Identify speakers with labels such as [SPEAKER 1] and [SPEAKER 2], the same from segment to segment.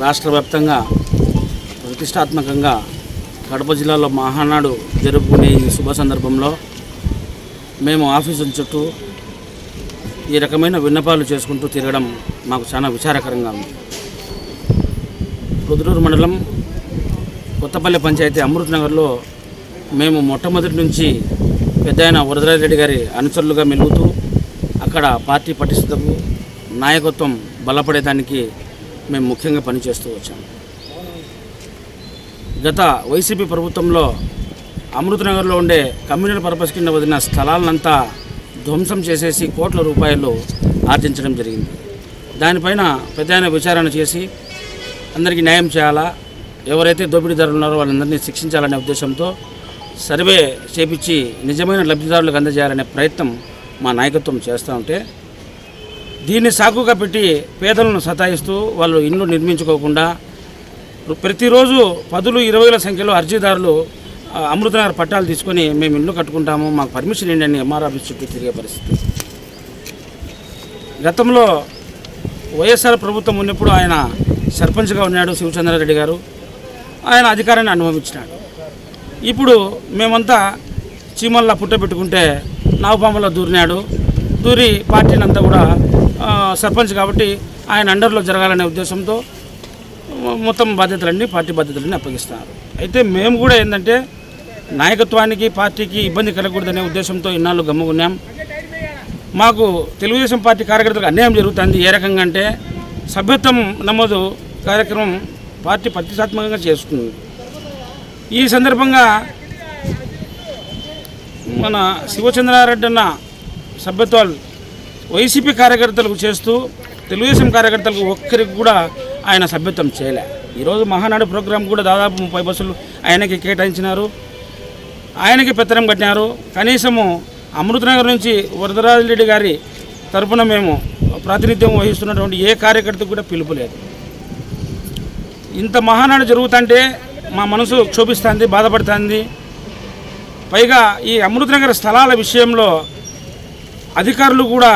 [SPEAKER 1] రాష్ట్ర వ్యాప్తంగా ప్రతిష్టాత్మకంగా కడప జిల్లాలో మహానాడు జరుపుకునే ఈ శుభ సందర్భంలో మేము ఆఫీసు చుట్టూ ఈ రకమైన విన్నపాలు చేసుకుంటూ తిరగడం మాకు చాలా విచారకరంగా ఉంది. కుదురూరు మండలం కొత్తపల్లి పంచాయతీ అమృత్ నగర్లో మేము మొట్టమొదటి నుంచి పెద్ద ఆయన వరదరాజరెడ్డి గారి అనుచరులుగా మెలుగుతూ అక్కడ పార్టీ పటిష్టతకు నాయకత్వం బలపడేదానికి మేము ముఖ్యంగా పనిచేస్తూ వచ్చాం. గత వైసీపీ ప్రభుత్వంలో అమృతనగర్లో ఉండే కమ్యూనల్ పర్పస్ కింద వదిలిన స్థలాలనంతా ధ్వంసం చేసేసి కోట్ల రూపాయలు ఆర్జించడం జరిగింది. దానిపైన పెద్ద విచారణ చేసి అందరికీ న్యాయం చేయాలా? ఎవరైతే దోపిడీదారులు ఉన్నారో వాళ్ళందరినీ శిక్షించాలనే ఉద్దేశంతో సర్వే చేపించి నిజమైన లబ్ధిదారులకు అందజేయాలనే ప్రయత్నం మా నాయకత్వం చేస్తూ ఉంటే దీన్ని సాకుగా పెట్టి పేదలను సతాయిస్తూ వాళ్ళు ఇల్లు నిర్మించుకోకుండా ప్రతిరోజు పదులు ఇరవైల సంఖ్యలో అర్జీదారులు అమృతనగర్ పట్టాలు తీసుకొని మేము ఇల్లు కట్టుకుంటాము మాకు పర్మిషన్ ఏంటని ఎంఆర్ ఆఫీస్ చుట్టూ తిరిగే పరిస్థితి. గతంలో వైఎస్ఆర్ ప్రభుత్వం ఉన్నప్పుడు ఆయన సర్పంచ్గా ఉన్నాడు శివచంద్రారెడ్డి గారు. ఆయన అధికారాన్ని అనుభవించినాడు. ఇప్పుడు మేమంతా చీమల్లా పుట్టబెట్టుకుంటే నావపాములో దూరినాడు. దూరి పార్టీని అంతా కూడా సర్పంచ్ కాబట్టి ఆయన అండర్లో జరగాలనే ఉద్దేశంతో మొత్తం బాధ్యతలన్నీ పార్టీ బాధ్యతలన్నీ అప్పగిస్తున్నారు. అయితే మేము కూడా ఏంటంటే నాయకత్వానికి పార్టీకి ఇబ్బంది కలగకూడదనే ఉద్దేశంతో ఇన్నాళ్ళు గమ్ముకున్నాం మాకు తెలుగుదేశం పార్టీ కార్యకర్తలకు అన్యాయం జరుగుతుంది. ఏ రకంగా అంటే సభ్యత్వం నమోదు కార్యక్రమం పార్టీ ప్రతిష్టాత్మకంగా చేస్తుంది. ఈ సందర్భంగా మన శివచంద్రారెడ్డి అన్న సభ్యత్వాలు వైసీపీ కార్యకర్తలకు చేస్తూ తెలుగుదేశం కార్యకర్తలకు ఒక్కరికి కూడా ఆయన సభ్యత్వం చేయలే. ఈరోజు మహానాడు ప్రోగ్రాం కూడా దాదాపు ముప్పై బస్సులు ఆయనకి కేటాయించినారు. ఆయనకి పెత్తనం కట్టినారు. కనీసము అమృతనగర్ నుంచి వరదరాజరెడ్డి గారి తరఫున మేము ప్రాతినిధ్యం వహిస్తున్నటువంటి ఏ కార్యకర్తకు కూడా పిలుపు లేదు. ఇంత మహానాడు జరుగుతుంటే మా మనసు క్షోభిస్తుంది బాధపడుతుంది. పైగా ఈ అమృతనగర్ స్థలాల విషయంలో అధికారులు కూడా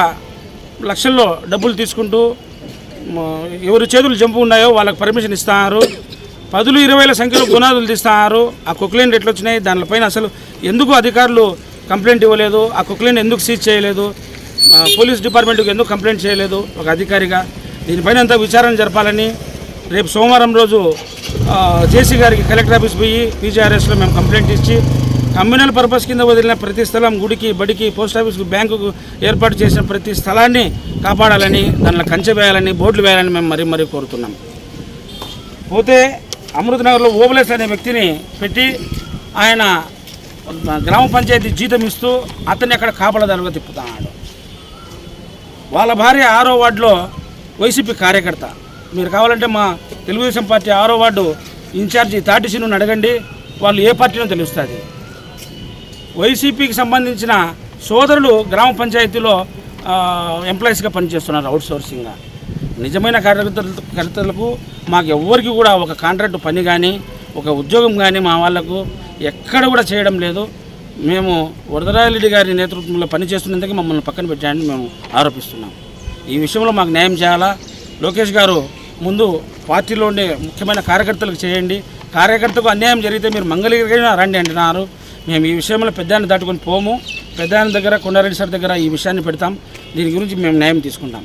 [SPEAKER 1] లక్షల్లో డబ్బులు తీసుకుంటూ ఎవరి చేతులు జంపు ఉన్నాయో వాళ్ళకి పర్మిషన్ ఇస్తున్నారు పదులు ఇరవైల సంఖ్యలో గునాదులు తీస్తున్నారు ఆ కుక్లైన్ ఎట్లా వచ్చినాయి దానిపైన అసలు ఎందుకు అధికారులు కంప్లైంట్ ఇవ్వలేదు? ఆ కుక్లైన్ ఎందుకు సీజ్ చేయలేదు? పోలీస్ డిపార్ట్మెంట్కి ఎందుకు కంప్లైంట్ చేయలేదు? ఒక అధికారిగా దీనిపైన అంతా విచారణ జరపాలని రేపు సోమవారం రోజు జేసీ గారికి కలెక్టర్ ఆఫీస్ పోయి పీజీఆర్ఎస్లో మేము కంప్లైంట్ ఇచ్చి కమ్యూనల్ పర్పస్ కింద వదిలిన ప్రతి స్థలం గుడికి బడికి పోస్ట్ ఆఫీస్కి బ్యాంకుకు ఏర్పాటు చేసిన ప్రతి స్థలాన్ని కాపాడాలని దానిలో కంచె వేయాలని బోర్డులు వేయాలని మేము మరీ మరీ కోరుతున్నాం. పోతే అమృతనగర్లో ఓబులేస్ అనే వ్యక్తిని పెట్టి ఆయన గ్రామ పంచాయతీ జీతం ఇస్తూ అతన్ని అక్కడ కాపలదారుగా తిప్పుతున్నాడు. వాళ్ళ భార్య ఆరో వార్డులో వైసీపీ కార్యకర్త. మీరు కావాలంటే మా తెలుగుదేశం పార్టీ ఆరో వార్డు ఇన్ఛార్జి తాటిసిను అడగండి. వాళ్ళు ఏ పార్టీనో తెలుస్తుంది. వైసీపీకి సంబంధించిన సోదరులు గ్రామ పంచాయతీలో ఎంప్లాయీస్గా పనిచేస్తున్నారు అవుట్ సోర్సింగ్గా నిజమైన కార్యకర్తలు కర్తలకు మాకు ఎవ్వరికి కూడా ఒక కాంట్రాక్ట్ పని కానీ ఒక ఉద్యోగం కానీ మా వాళ్ళకు ఎక్కడ కూడా చేయడం లేదు. మేము వరదరారెడ్డి గారి నేతృత్వంలో పనిచేస్తున్నందుకు మమ్మల్ని పక్కన పెట్టాలని మేము ఆరోపిస్తున్నాం. ఈ విషయంలో మాకు న్యాయం చేయాలా? లోకేష్ గారు ముందు పార్టీలో ఉండే ముఖ్యమైన కార్యకర్తలకు చేయండి. కార్యకర్తకు అన్యాయం జరిగితే మీరు మంగళగిరిగా రండి అంటున్నారు. మేము ఈ విషయంలో పెద్దాన్ని దాటుకొని పోము. పెద్దాని దగ్గర కొండారెడ్డి సార్ దగ్గర ఈ విషయాన్ని పెడతాం. దీని గురించి మేము న్యాయం తీసుకుంటాం.